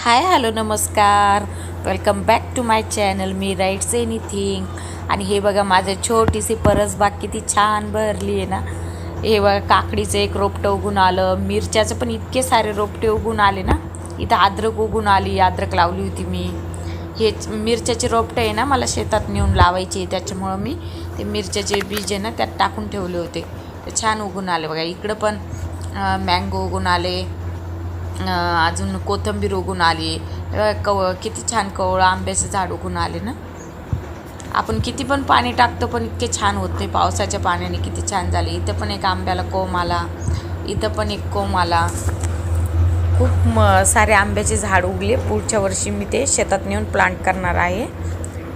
हाय hello नमस्कार. Welcome back to my channel me writes anything आणि हे बघा माझं छोटीशी परसबाग किती छान भरली आहे ना. हे बघा काकडीचं एक रोपटं उगून आलं. मिरच्याचं पण इतके सारे रोपटे उगून आले ना. इथं अद्रक उगून आली अद्रक लावली होती मी. हे मिरच्याचे रोपटे आहे ना मला शेतात नेऊन लावायचे त्याच्यामुळं मी ते मिरच्याचे बीज आहे ना त्यात टाकून ठेवले होते. ते छान उगून आले. बघा इकडं पण मँगो उगून आले. अजून कोथिंबीर उगून आली. कव किती छान कवळं आंब्याचं झाड उगून आले ना? आपण किती पण पाणी टाकतो पण इतके छान होत नाही. पावसाच्या पाण्याने किती छान झाले. इथं पण एक आंब्याला कोंब आला. इथं पण एक कोंब आला. खूप म सारे आंब्याचे झाड उगले. पुढच्या वर्षी मी ते शेतात नेऊन प्लांट करणार आहे.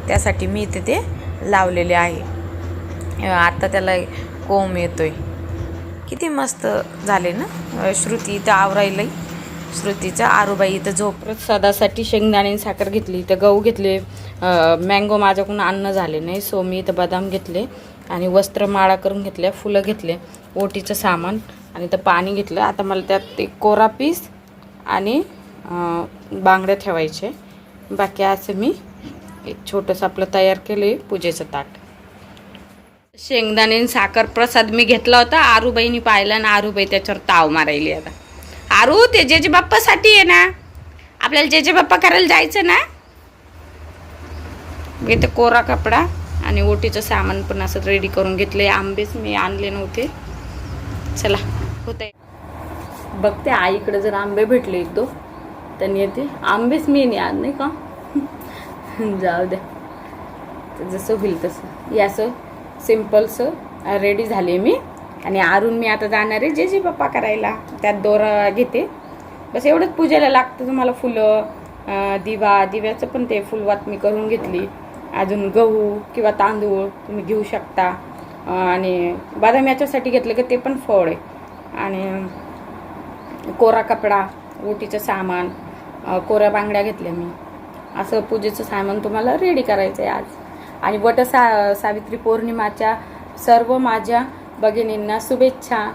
त्यासाठी मी इथे ते लावलेले आहे. आता त्याला कोंब येतोय. किती मस्त झाले ना? श्रुती इथं आवरायलाही श्रुतीचा आरूबाई इथं झोप प्रसादासाठी शेंगदाणे आणि साखर घेतली इथं गहू घेतले मँगो माझ्याकडून अन्न झाले नाही सो मी इथं बदाम घेतले आणि वस्त्र माळा करून घेतल्या फुलं घेतले ओटीचं सामान आणि इथं पाणी घेतलं. आता मला त्यात एक कोरा पीस आणि बांगड्या ठेवायचे. बाकी असं मी एक छोटंसं आपलं तयार केलं पूजेचं ताट. शेंगदाणे आणि साखर प्रसाद मी घेतला होता आरूबाईनी पाहिला आणि आरूबाई त्याच्यावर ताव मारायली आता. आरू ते जेजे बाप्पासाठी आहे ना आपल्याला जेजे बाप्पा करायला जायचं ना घेते कोरा कपडा आणि ओटीचं सामान पण असं रेडी करून घेतले आंबेच मी आणले नव्हते. चला होते बघते आईकडे जर आंबे भेटले एक दो त्यांनी येते आंबेच मी नाही आज नाही का? जाऊ द्या जसं होईल तसं. या सिम्पलचं रेडी झाले मी. आणि आरून मी आता जाणार आहे जे जे पप्पा करायला. त्यात दोरा घेते. बस एवढंच पूजेला लागतं तुम्हाला फुलं दिवा दिव्याचं पण ते फुलवात मी करून घेतली. अजून गहू किंवा तांदूळ तुम्ही घेऊ शकता. आणि बदाम याच्यासाठी घेतलं की ते पण फळ आहे. आणि कोरा कपडा ओटीचं सामान कोऱ्या बांगड्या घेतल्या मी. असं पूजेचं सामान तुम्हाला रेडी करायचं आहे आज. आणि वट सा सावित्री पौर्णिमाच्या सर्व माझ्या भगिनींना शुभेच्छा.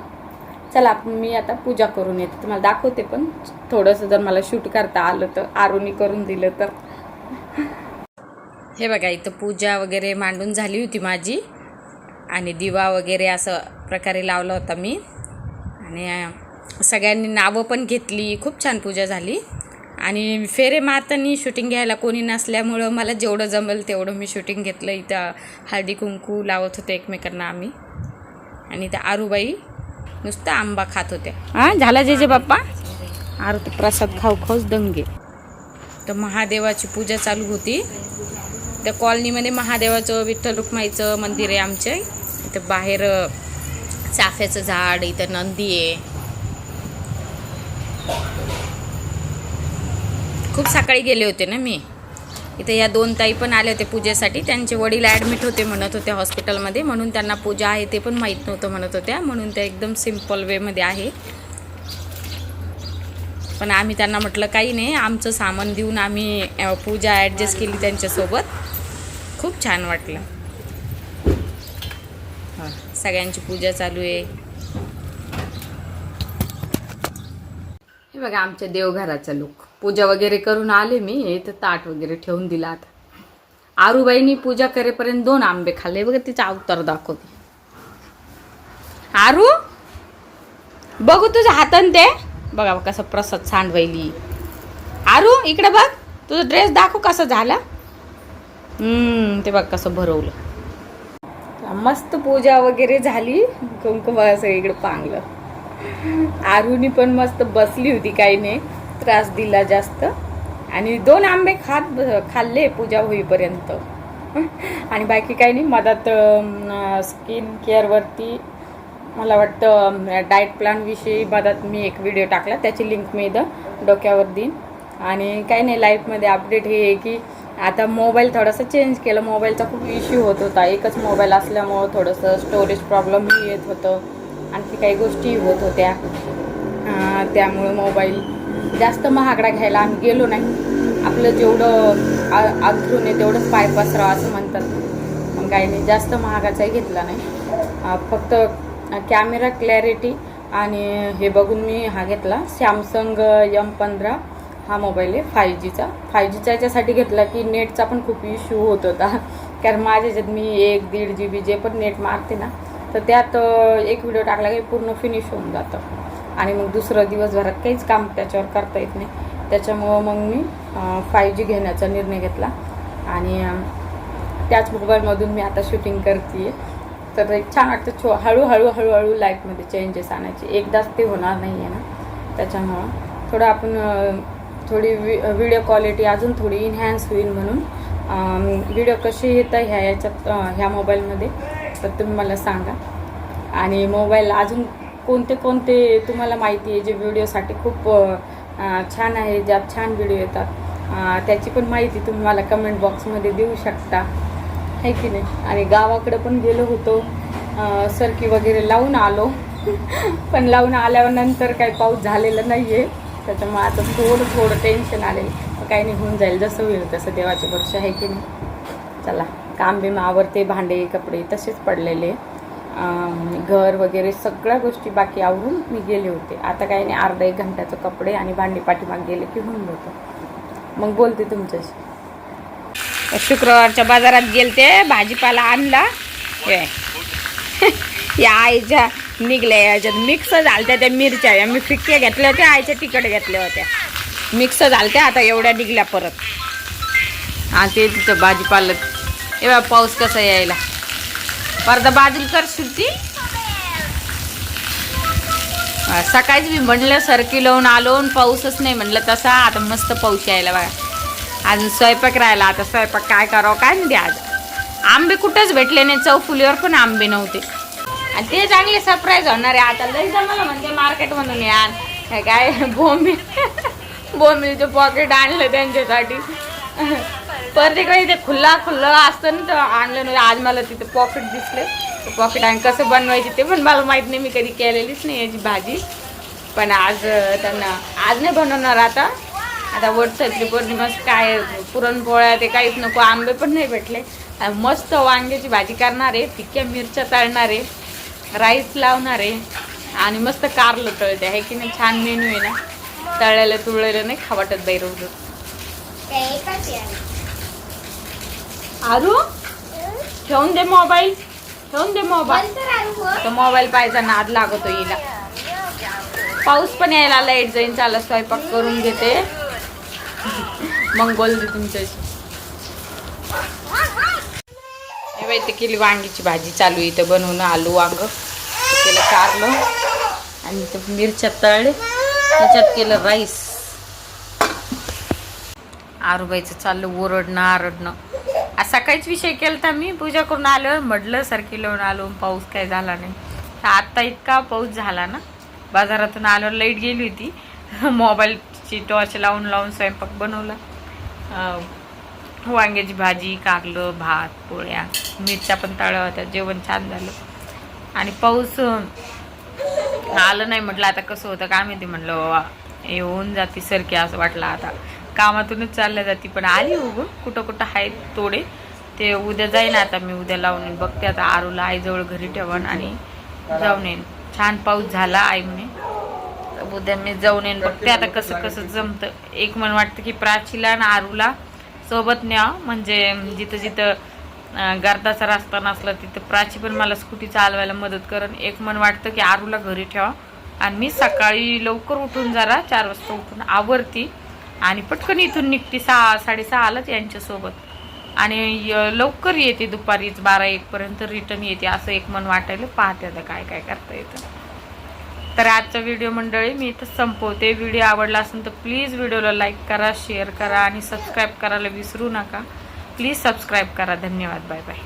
चला मी आता पूजा करून येते. तुम्हाला दाखवते पण. थोडंसं जर मला शूट करता आलं तर आरुनी करून दिलं तर. हे बघा इथं पूजा वगैरे मांडून झाली होती माझी. आणि दिवा वगैरे असं प्रकारे लावला होता मी. आणि सगळ्यांनी नावं पण घेतली. खूप छान पूजा झाली. आणि फेरे मारताना शूटिंग घ्यायला कोणी नसल्यामुळं मला जेवढं जमेल तेवढं मी शूटिंग घेतलं. इथं हळदी कुंकू लावत होते एकमेकांना आम्ही. आणि त्या आरूबाई नुसतं आंबा खात होत्या. हां झाला जे जे बाप्पा? आरू ते प्रसाद खाऊ खाऊच दंगे. तर महादेवाची पूजा चालू होती. त्या कॉलनीमध्ये महादेवाचं विठ्ठल रुक्माईचं मंदिर आहे आमचे. इथं बाहेर चाफ्याचं झाड इथं नंदी आहे. खूप सकाळी गेले होते ना मी. इथे या दोन ताई पण आले होते पूजेसाठी. त्यांचे वडील ॲडमिट होते म्हणत होते हॉस्पिटलमध्ये म्हणून त्यांना पूजा आहे ते पण माहीत नव्हतं म्हणत होत्या. म्हणून त्या एकदम सिंपल वेमध्ये आहे. पण आम्ही त्यांना म्हटलं काही नाही आमचं सामान देऊन आम्ही पूजा ॲडजस्ट केली त्यांच्यासोबत. खूप छान वाटलं. हा, सगळ्यांची पूजा चालू आहे. हे बघा आमच्या देवघराचा लुक पूजा वगैरे करून आले मी इथं ताट वगैरे ठेवून दिला आता. आरूबाईनी पूजा करेपर्यंत दोन आंबे खाल्ले. बघा तिचा अवतार दाखवते. आरू बघू तुझ्या हातान ते. बघा बघ कसं प्रसाद सांडवायली. आरू इकडे बघ. तुझा ड्रेस दाखव कसं झाला. हम्म, ते बघ कसं भरवलं. मस्त पूजा वगैरे झाली. कुंकुम असं इकडं पांगलं. आरूनी पण मस्त बसली होती काही नाही त्रास दिला जास्त. आणि दोन आंबे खात खाल्ले पूजा होईपर्यंत. आणि बाकी काही नाही मधात स्किन केअरवरती मला वाटतं डाएट प्लॅनविषयी मधात मी एक व्हिडिओ टाकला. त्याची लिंक मी इथं डोक्यावर देईन. आणि काही नाही लाईफमध्ये अपडेट हे आहे की आता मोबाईल थोडासा चेंज केलं. मोबाईलचा खूप इश्यू होत होता. एकच मोबाईल असल्यामुळं थोडंसं स्टोरेज प्रॉब्लेमही येत होतं. आणखी काही गोष्टी होत होत्या. त्यामुळे मोबाईल जास्त महागडा घ्यायला आम्ही गेलो नाही. आपलं जेवढं आ- अंथरूण आहे तेवढंच पाय पसरावं असं म्हणतात. मग काही नाही जास्त महागाचाही घेतला नाही. फक्त कॅमेरा क्लॅरिटी आणि हे बघून मी हा घेतला. सॅमसंग यम पंधरा हा मोबाईल आहे फाय जीचा. फाय जीचा याच्यासाठी घेतला की नेटचा पण खूप इश्यू होत होता. कारण माझ्या याच्यात मी एक दीड जी बी जे पण नेट मारते ना तर त्यात एक व्हिडिओ टाकला की पूर्ण फिनिश होऊन जातं. आणि मग दुसरं दिवसभरात काहीच काम त्याच्यावर करता येत नाही. त्याच्यामुळं मग मी फाय जी घेण्याचा निर्णय घेतला. आणि त्याच मोबाईलमधून मी आता शूटिंग करते तर एक छान वाटतं छो हळूहळू हळूहळू लाईफमध्ये चेंजेस आणायचे. एकदाच ते होणार नाही आहे ना. त्याच्यामुळं थोडं आपण थोडी वि व्हिडिओ क्वालिटी अजून थोडी इन्हॅन्स होईल म्हणून व्हिडिओ कसे येतं ह्या याच्यात ह्या मोबाईलमध्ये तर तुम्ही मला सांगा. आणि मोबाईल अजून कोणते कोणते तुम्हाला माहिती आहे जे व्हिडिओसाठी खूप छान आहे ज्यात छान व्हिडिओ येतात त्याची पण माहिती तुम्ही मला कमेंट बॉक्समध्ये देऊ शकता. आहे की नाही? आणि गावाकडं पण गेलो होतो. सरकी वगैरे लावून आलो. पण लावून आल्यावर नंतर काही पाऊस झालेला नाही आहे त्याच्यामुळे आता थोडं थोडं टेन्शन आलेलं. काही नाही होऊन जाईल. जसं होईल तसं देवाच्या वर्ष आहे की नाही? चला काम बिम आवरते भांडे कपडे तसेच पडलेले. घर वगैरे सगळ्या गोष्टी बाकी आवरून मी गेले होते. आता काही नाही अर्धा एक घंट्याचं कपडे आणि भांडी पाठीमाग गेले की होऊन जातं. मग बोलते तुमच्याशी. शुक्रवारच्या बाजारात गेलते भाजीपाला आणला. हे. या आईच्या निघल्या याच्यात मिक्स झालत्या त्या मिरच्या. या मी फिक्के घेतल्या होत्या आईच्या तिकट घेतल्या होत्या. मिक्स झालत्या आता एवढ्या निघल्या परत. हा ते तिथं भाजीपाला एवढा पाऊस कसा यायला? परदा बाजूल करशील ती सकाळीच मी म्हणलं सरकी लावून आलो पाऊसच नाही म्हणलं तसा. आता मस्त पाऊस यायला बघा. अजून स्वयंपाक राहिला. आता स्वयंपाक काय करावं काय नाही आज. आंबे कुठंच भेटले नाही. चौफुलीवर पण आंबे नव्हते. आणि ते चांगले सरप्राईज होणार आहे. आता लई जमाला म्हणते मार्केटमधून यार काय बोंबील बोंबीलचं पॉकेट आणलं त्यांच्यासाठी. परत तिकडे ते खुल्ला खुल्ला असतं ना तर आणलं नाही. आज मला तिथे पॉकेट दिसले. पॉकेट आणि कसं बनवायचे ते पण मला माहीत नाही. मी कधी केलेलीच नाही याची भाजी. पण आज त्यांना आज नाही बनवणार आता. आता वटसावित्री पौर्णिमास काय पुरणपोळ्या ते काहीच नको आंबे पण नाही भेटले. मस्त वांग्याची भाजी करणार आहे फिक्क्या मिरच्या तळणार आहे राईस लावणार आहे. आणि मस्त कारलं तळते आहे की नाही? छान मेनू आहे ना. तळलेलं तुळलेलं नाही खा वाटत बाई रोज आरू? ठेवून दे मोबाईल. ठेवून दे मोबाईल. तो मोबाईल पाहिजे नाद लागतो हिला. पाऊस पण यायला लाइट जाईन. चालत स्वयंपाक करून घेते. मग बोलते तुमच्याशी. ते केली वांगीची भाजी चालू इथं बनवून आलू वांग. केलं कारलं. आणि इथं मिरच्या तळले. त्याच्यात केलं राईस. आरूबाईचं चाललं ओरडणं आरडणं. आज सकाळीच विषय केला मी. पूजा करून आलो म्हटलं सारखी लावून आलो पाऊस काय झाला नाही. तर आत्ता इतका पाऊस झाला ना बाजारातून आल्यावर लाइट गेली होती. मोबाईलची टॉर्च लावून लावून स्वयंपाक बनवला. वांग्याची भाजी कारलं भात पोळ्या मिरच्या पण तळ्या होत्या जेवण छान झालं. आणि पाऊस आलं नाही म्हटलं आता कसं होतं काय माहिती म्हटलं येऊन जाते सरकी असं वाटलं आता. कामातूनच चालल्या जाते पण आली उगं कुठं कुठं आहेत तोडे ते उद्या जाईन आता मी उद्या लावून येईन. बघते आता आरूला आईजवळ घरी ठेवण आणि जाऊन येईन. छान पाऊस झाला आई म्हणे. उद्या मी जाऊन येईन. बघते आता कसं कसं जमतं. एक मन वाटतं की प्राचीला आणि आरूला सोबत न्या म्हणजे जिथं जिथं गर्दाचा रस्ता नसला तिथं प्राची पण मला स्कूटी चालवायला मदत करण. एक मन वाटतं की आरूला घरी ठेवा. आणि मी सकाळी लवकर उठून जरा चार वाजता उठून आवरती आणि पटकन इथून निघते सहा साडेसहालाच यांच्यासोबत. आणि य- लवकर येते दुपारीच बारा एक पर्यंत रिटर्न येते असं एक मन वाटायला पाहते आता काय काय करता येतं. तर आजचा व्हिडिओ मंडळी मी इथं संपवते. व्हिडिओ आवडला असेल तर प्लीज व्हिडिओला लाईक करा शेअर करा आणि सबस्क्राईब करायला विसरू नका. प्लीज सबस्क्राईब करा. धन्यवाद. Bye bye